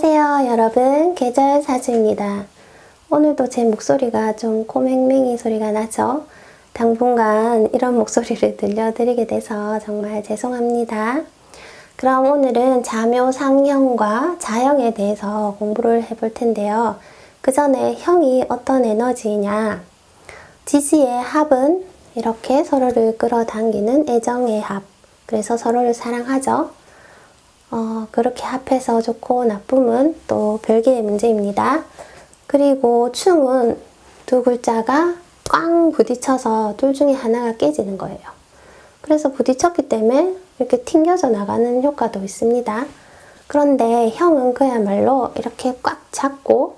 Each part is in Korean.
안녕하세요 여러분. 계절사주입니다. 오늘도 제 목소리가 좀 코맹맹이 소리가 나죠? 당분간 이런 목소리를 들려드리게 돼서 정말 죄송합니다. 그럼 오늘은 자묘상형과 자형에 대해서 공부를 해볼 텐데요. 그 전에 형이 어떤 에너지냐? 지지의 합은 이렇게 서로를 끌어당기는 애정의 합. 그래서 서로를 사랑하죠 어, 그렇게 합해서 좋고 나쁨은 또 별개의 문제입니다. 그리고 충은 두 글자가 꽝 부딪혀서 둘 중에 하나가 깨지는 거예요. 그래서 부딪혔기 때문에 이렇게 튕겨져 나가는 효과도 있습니다. 그런데 형은 그야말로 이렇게 꽉 잡고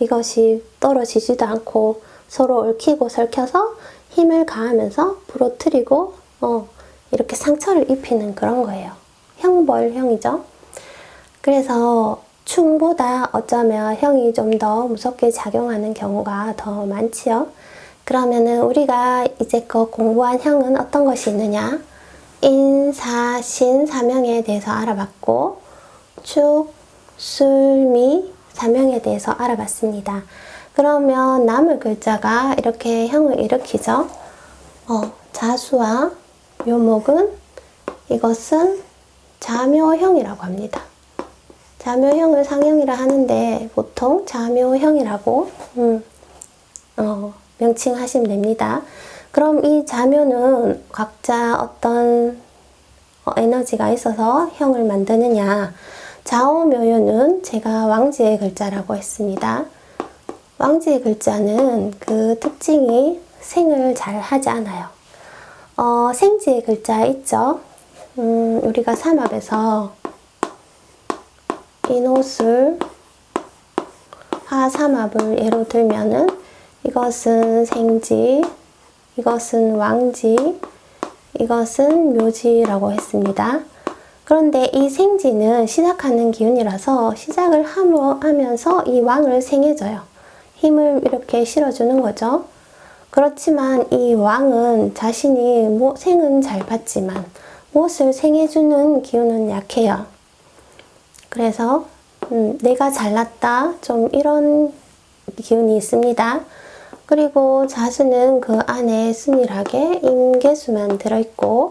이것이 떨어지지도 않고 서로 얽히고 설켜서 힘을 가하면서 부러뜨리고 어, 이렇게 상처를 입히는 그런 거예요. 형벌형이죠. 그래서 충보다 어쩌면 형이 좀 더 무섭게 작용하는 경우가 더 많지요. 그러면은 우리가 이제껏 공부한 형은 어떤 것이 있느냐? 인 사, 신, 사명에 대해서 알아봤고, 축, 술, 미, 사명에 대해서 알아봤습니다. 그러면 남을 글자가 이렇게 형을 일으키죠. 어, 자수와 묘목은 이것은 자묘형이라고 합니다. 자묘형을 상형이라 하는데 보통 자묘형이라고 음, 어, 명칭하시면 됩니다. 그럼 이 자묘는 각자 어떤 어, 에너지가 있어서 형을 만드느냐? 자오묘요는 제가 왕지의 글자라고 했습니다. 왕지의 글자는 그 특징이 생을 잘 하지 않아요. 어, 생지의 글자 있죠? 음, 우리가 삼합에서 인호술 화삼합을 예로 들면은 이것은 생지, 이것은 왕지, 이것은 묘지라고 했습니다. 그런데 이 생지는 시작하는 기운이라서 시작을 하면서 이 왕을 생해줘요. 힘을 이렇게 실어주는 거죠. 그렇지만 이 왕은 자신이 뭐 생은 잘 받지만 무엇을 생해주는 기운은 약해요. 그래서 음, 내가 잘났다 좀 이런 기운이 있습니다. 그리고 자수는 그 안에 순일하게 임계수만 들어있고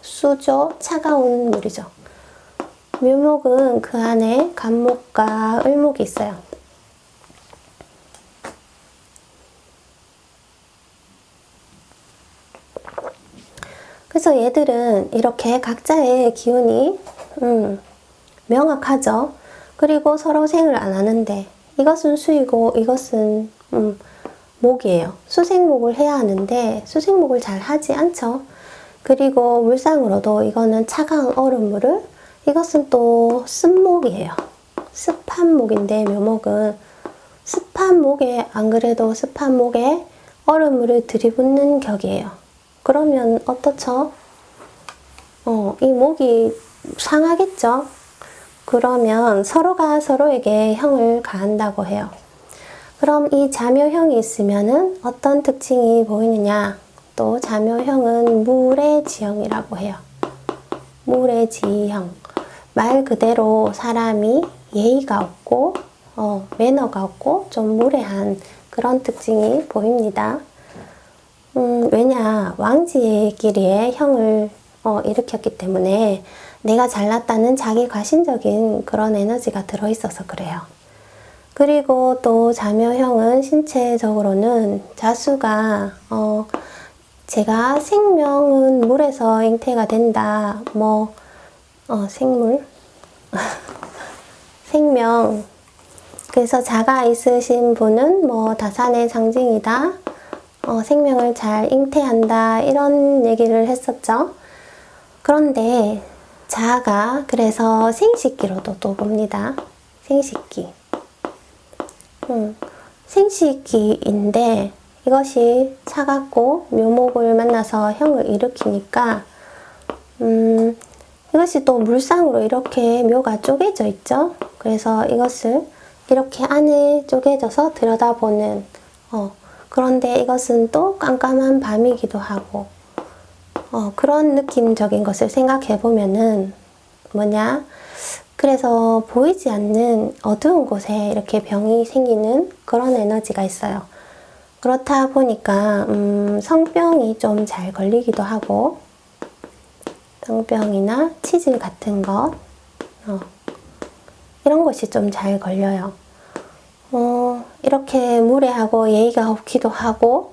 수조 차가운 물이죠. 묘목은 그 안에 간목과 을목이 있어요. 그래서 얘들은 이렇게 각자의 기운이 음, 명확하죠. 그리고 서로 생을 안 하는데 이것은 수이고 이것은 음, 목이에요. 수생목을 해야 하는데 수생목을 잘 하지 않죠. 그리고 물상으로도 이거는 차가운 얼음물을 이것은 또 습목이에요. 습한 목인데 묘목은 습한 목에 안 그래도 습한 목에 얼음물을 들이붓는 격이에요. 그러면 어떻죠? 어, 이 목이 상하겠죠? 그러면 서로가 서로에게 형을 가한다고 해요. 그럼 이 자묘형이 있으면은 어떤 특징이 보이느냐? 또 자묘형은 물의 지형이라고 해요. 물의 지형. 말 그대로 사람이 예의가 없고, 어, 매너가 없고, 좀 무례한 그런 특징이 보입니다. 음, 왜냐, 왕지의끼리에 형을 어, 일으켰기 때문에 내가 잘났다는 자기 과신적인 그런 에너지가 들어있어서 그래요. 그리고 또 자묘형은 신체적으로는 자수가, 어, 제가 생명은 물에서 잉태가 된다. 뭐, 어, 생물? 생명. 그래서 자가 있으신 분은 뭐 다산의 상징이다. 어, 생명을 잘 잉태한다 이런 얘기를 했었죠. 그런데 자아가 그래서 생식기로도 또 봅니다. 생식기. 음, 생식기인데 이것이 차갑고 묘목을 만나서 형을 일으키니까 음, 이것이 또 물상으로 이렇게 묘가 쪼개져 있죠. 그래서 이것을 이렇게 안에 쪼개져서 들여다보는 어, 그런데 이것은 또 깜깜한 밤이기도 하고 어, 그런 느낌적인 것을 생각해 보면은 뭐냐 그래서 보이지 않는 어두운 곳에 이렇게 병이 생기는 그런 에너지가 있어요. 그렇다 보니까 음, 성병이 좀 잘 걸리기도 하고 성병이나 치질 같은 것 어, 이런 것이 좀 잘 걸려요. 어, 이렇게 무례하고 예의가 없기도 하고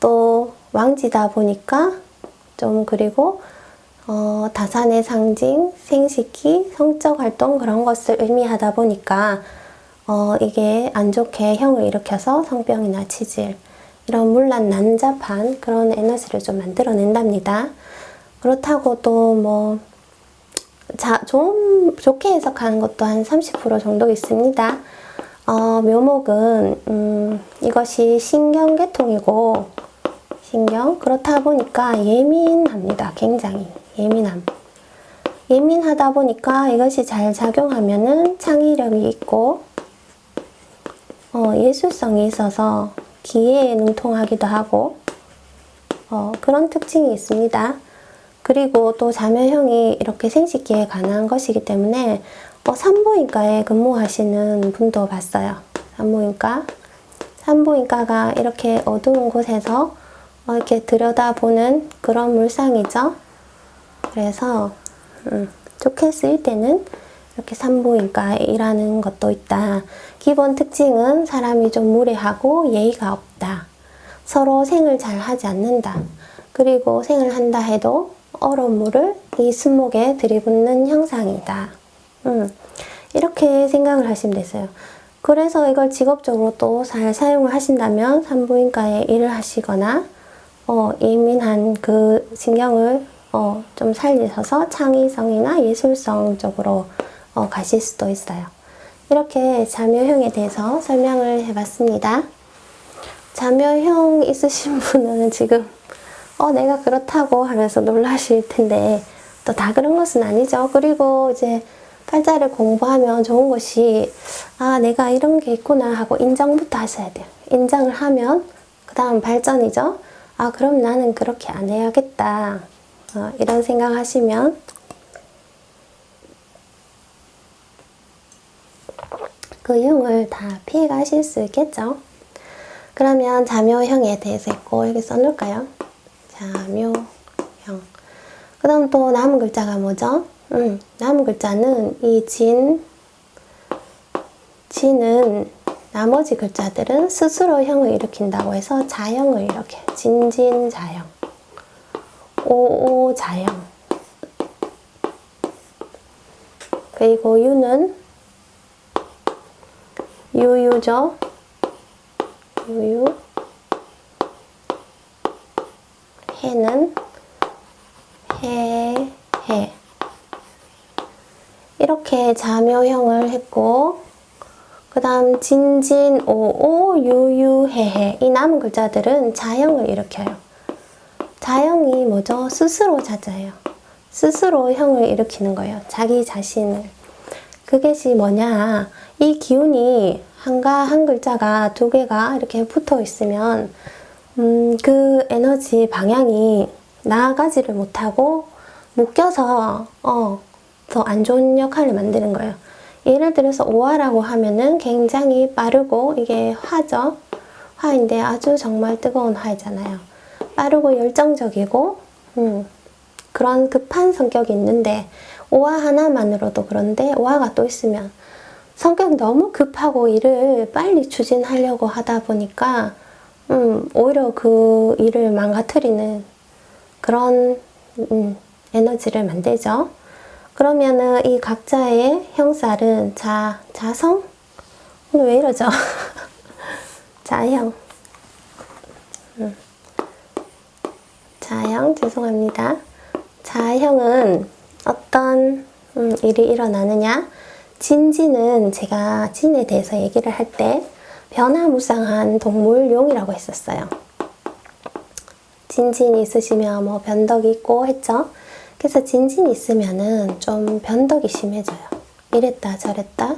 또 왕지다 보니까 좀 그리고 어, 다산의 상징, 생식기, 성적 활동 그런 것을 의미하다 보니까 어, 이게 안 좋게 형을 일으켜서 성병이나 치질 이런 물란 난잡한 그런 에너지를 좀 만들어낸답니다. 그렇다고 또뭐 자, 좀 좋게 해석하는 것도 한 30% 정도 있습니다. 어, 묘목은 음, 이것이 신경계통이고 신경 그렇다 보니까 예민합니다. 굉장히 예민함. 예민하다 보니까 이것이 잘 작용하면은 창의력이 있고 어, 예술성이 있어서 기회에 능통하기도 하고 어, 그런 특징이 있습니다. 그리고 또 자멸형이 이렇게 생식기에 관한 것이기 때문에 어, 산부인과에 근무하시는 분도 봤어요. 산부인과. 산부인과가 이렇게 어두운 곳에서 어, 이렇게 들여다보는 그런 물상이죠. 그래서 음, 좋게 쓰일 때는 이렇게 산부인과에 일하는 것도 있다. 기본 특징은 사람이 좀 무례하고 예의가 없다. 서로 생을 잘 하지 않는다. 그리고 생을 한다 해도 얼음 물을 이 순목에 들이붓는 형상이다. 음, 이렇게 생각을 하시면 되세요. 그래서 이걸 직업적으로 또 잘 사용을 하신다면 산부인과에 일을 하시거나 어, 예민한 그 신경을 어, 좀 살리셔서 창의성이나 예술성 쪽으로 어, 가실 수도 있어요. 이렇게 자묘형에 대해서 설명을 해봤습니다. 자묘형 있으신 분은 지금 어, 내가 그렇다고 하면서 놀라실 텐데 또 다 그런 것은 아니죠. 그리고 이제 팔자를 공부하면 좋은 것이 아, 내가 이런 게 있구나 하고 인정부터 하셔야 돼요. 인정을 하면 그 다음 발전이죠. 아, 그럼 나는 그렇게 안 해야겠다. 어, 이런 생각 하시면 그 흉을 다 피해 가실 수 있겠죠. 그러면 자묘형에 대해서 있고 여기 써놓을까요? 자묘형. 그 다음 또 남은 글자가 뭐죠? 음, 남은 글자는 이 진, 진은 나머지 글자들은 스스로 형을 일으킨다고 해서 자형을 이렇게 진진 자형, 오오 자형. 그리고 유는 유유죠. 유유. 해는 해, 해. 이렇게 자묘형을 했고, 그 다음 진진, 오오, 유유, 해해. 이 남은 글자들은 자형을 일으켜요. 자형이 뭐죠? 스스로 자자예요. 스스로 형을 일으키는 거예요. 자기 자신을. 그것이 뭐냐? 이 기운이 한가 한 글자가 두 개가 이렇게 붙어 있으면 음, 그 에너지 방향이 나아가지를 못하고 묶여서 어, 더 안 좋은 역할을 만드는 거예요. 예를 들어서 오화라고 하면은 굉장히 빠르고 이게 화죠. 화인데 아주 정말 뜨거운 화이잖아요. 빠르고 열정적이고 음, 그런 급한 성격이 있는데 오화 하나만으로도 그런데 오화가 또 있으면 성격 너무 급하고 일을 빨리 추진하려고 하다 보니까 음, 오히려 그 일을 망가뜨리는 그런 음, 에너지를 만들죠. 그러면은 이 각자의 형살은 자, 자성? 오늘 왜 이러죠? 자형. 음. 자형, 죄송합니다. 자형은 어떤 음, 일이 일어나느냐? 진지는 제가 진에 대해서 얘기를 할 때 변화무쌍한 동물용이라고 했었어요. 진진이 있으시면 뭐 변덕이 있고 했죠. 그래서 진진이 있으면은 좀 변덕이 심해져요. 이랬다 저랬다.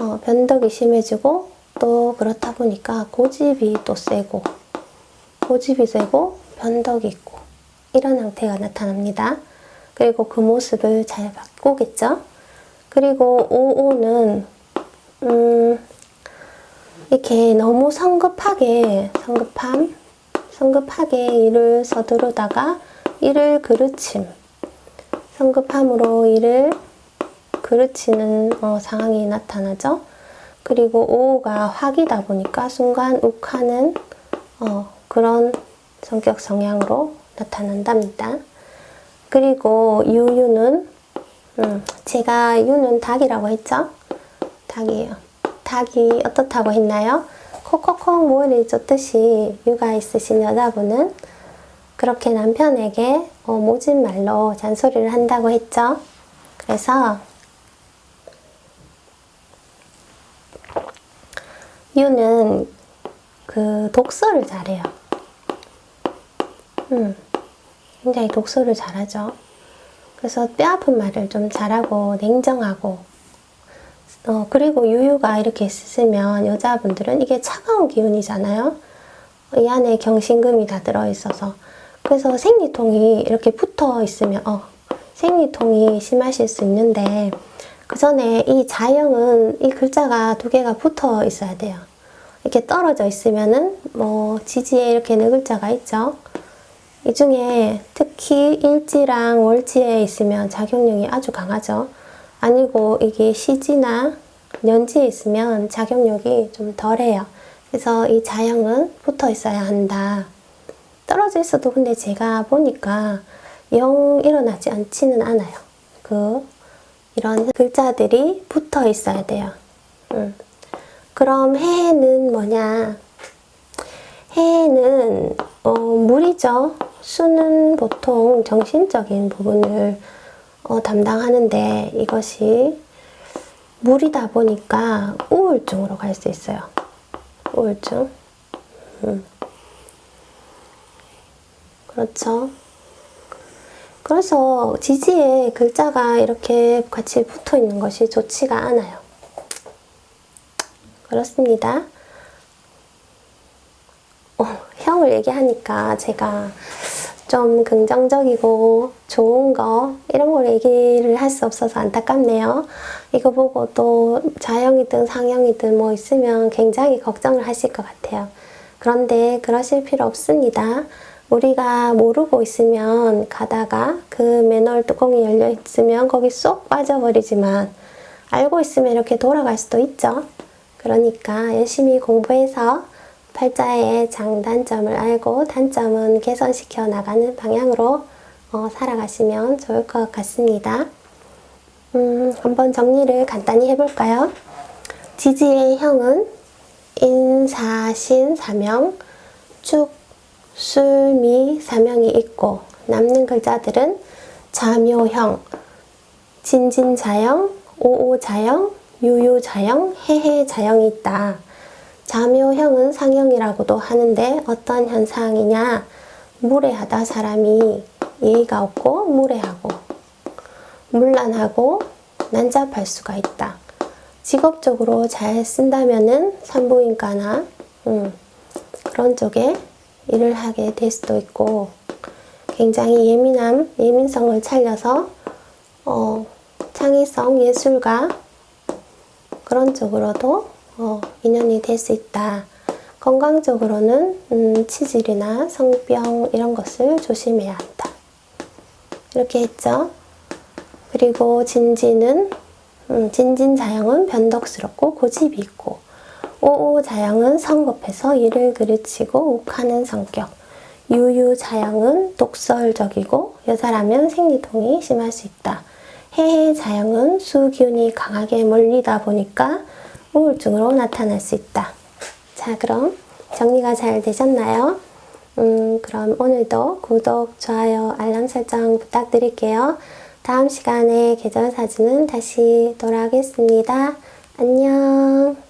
어, 변덕이 심해지고 또 그렇다 보니까 고집이 또 세고 고집이 세고 변덕이 있고 이런 형태가 나타납니다. 그리고 그 모습을 잘 바꾸겠죠. 그리고 55는 음, 이렇게 너무 성급하게 성급함 성급하게 일을 서두르다가 일을 그르침 성급함으로 일을 그르치는 어, 상황이 나타나죠. 그리고 5가 화기다 보니까 순간 욱하는 어, 그런 성격 성향으로 나타난답니다. 그리고 유유는 음, 제가 유는 닭이라고 했죠? 닭이에요. 닭이 어떻다고 했나요? 콕콕콕 모래를 쫓듯이 유가 있으신 여자분은 그렇게 남편에게 어, 모진 말로 잔소리를 한다고 했죠. 그래서 유는 그 독서를 잘해요. 음, 굉장히 독서를 잘하죠. 그래서 뼈 아픈 말을 좀 잘하고 냉정하고 어, 그리고 유유가 이렇게 있으면 여자분들은 이게 차가운 기운이잖아요. 이 안에 경신금이 다 들어있어서 그래서 생리통이 이렇게 붙어 있으면 어, 생리통이 심하실 수 있는데 그 전에 이 자영은 이 글자가 두 개가 붙어 있어야 돼요. 이렇게 떨어져 있으면은 뭐 지지에 이렇게 네 글자가 있죠. 이 중에 특히 일지랑 월지에 있으면 작용력이 아주 강하죠. 아니고 이게 시지나 년지에 있으면 작용력이 좀 덜해요. 그래서 이 자형은 붙어 있어야 한다. 떨어져 있어도 근데 제가 보니까 영 일어나지 않지는 않아요. 그 이런 글자들이 붙어 있어야 돼요. 음. 그럼 해는 뭐냐? 해는 어, 물이죠. 수는 보통 정신적인 부분을 어, 담당하는데 이것이 물이다 보니까 우울증으로 갈 수 있어요. 우울증. 음. 그렇죠. 그래서 지지에 글자가 이렇게 같이 붙어 있는 것이 좋지가 않아요. 그렇습니다. 어, 형을 얘기하니까 제가 좀 긍정적이고 좋은 거 이런 걸 얘기를 할 수 없어서 안타깝네요. 이거 보고 또 자형이든 상형이든 뭐 있으면 굉장히 걱정을 하실 것 같아요. 그런데 그러실 필요 없습니다. 우리가 모르고 있으면 가다가 그 맨홀 뚜껑이 열려 있으면 거기 쏙 빠져버리지만 알고 있으면 이렇게 돌아갈 수도 있죠. 그러니까 열심히 공부해서 팔자의 장단점을 알고 단점은 개선시켜 나가는 방향으로 어, 살아가시면 좋을 것 같습니다. 음, 한번 정리를 간단히 해볼까요? 지지의 형은 인사신 사명, 축, 술, 미 사명이 있고 남는 글자들은 자묘형, 진진자형, 오오자형, 유유자형, 해해자형이 있다. 자묘형은 상형이라고도 하는데 어떤 현상이냐? 무례하다 사람이 예의가 없고 무례하고 문란하고 난잡할 수가 있다. 직업적으로 잘 쓴다면은 산부인과나 음, 그런 쪽에 일을 하게 될 수도 있고 굉장히 예민함, 예민성을 살려서 어, 창의성, 예술가 그런 쪽으로도 어, 인연이 될 수 있다. 건강적으로는 음, 치질이나 성병 이런 것을 조심해야 한다. 이렇게 했죠. 그리고 진지는 음, 진진 자형은 변덕스럽고 고집이 있고 오오자형은 성급해서 일을 그르치고 욱하는 성격 유유자형은 독설적이고 여자라면 생리통이 심할 수 있다. 해해자형은 수기운이 강하게 몰리다 보니까 우울증으로 나타날 수 있다. 자, 그럼 정리가 잘 되셨나요? 음, 그럼 오늘도 구독, 좋아요, 알람 설정 부탁드릴게요. 다음 시간에 계절 사진은 다시 돌아오겠습니다. 안녕.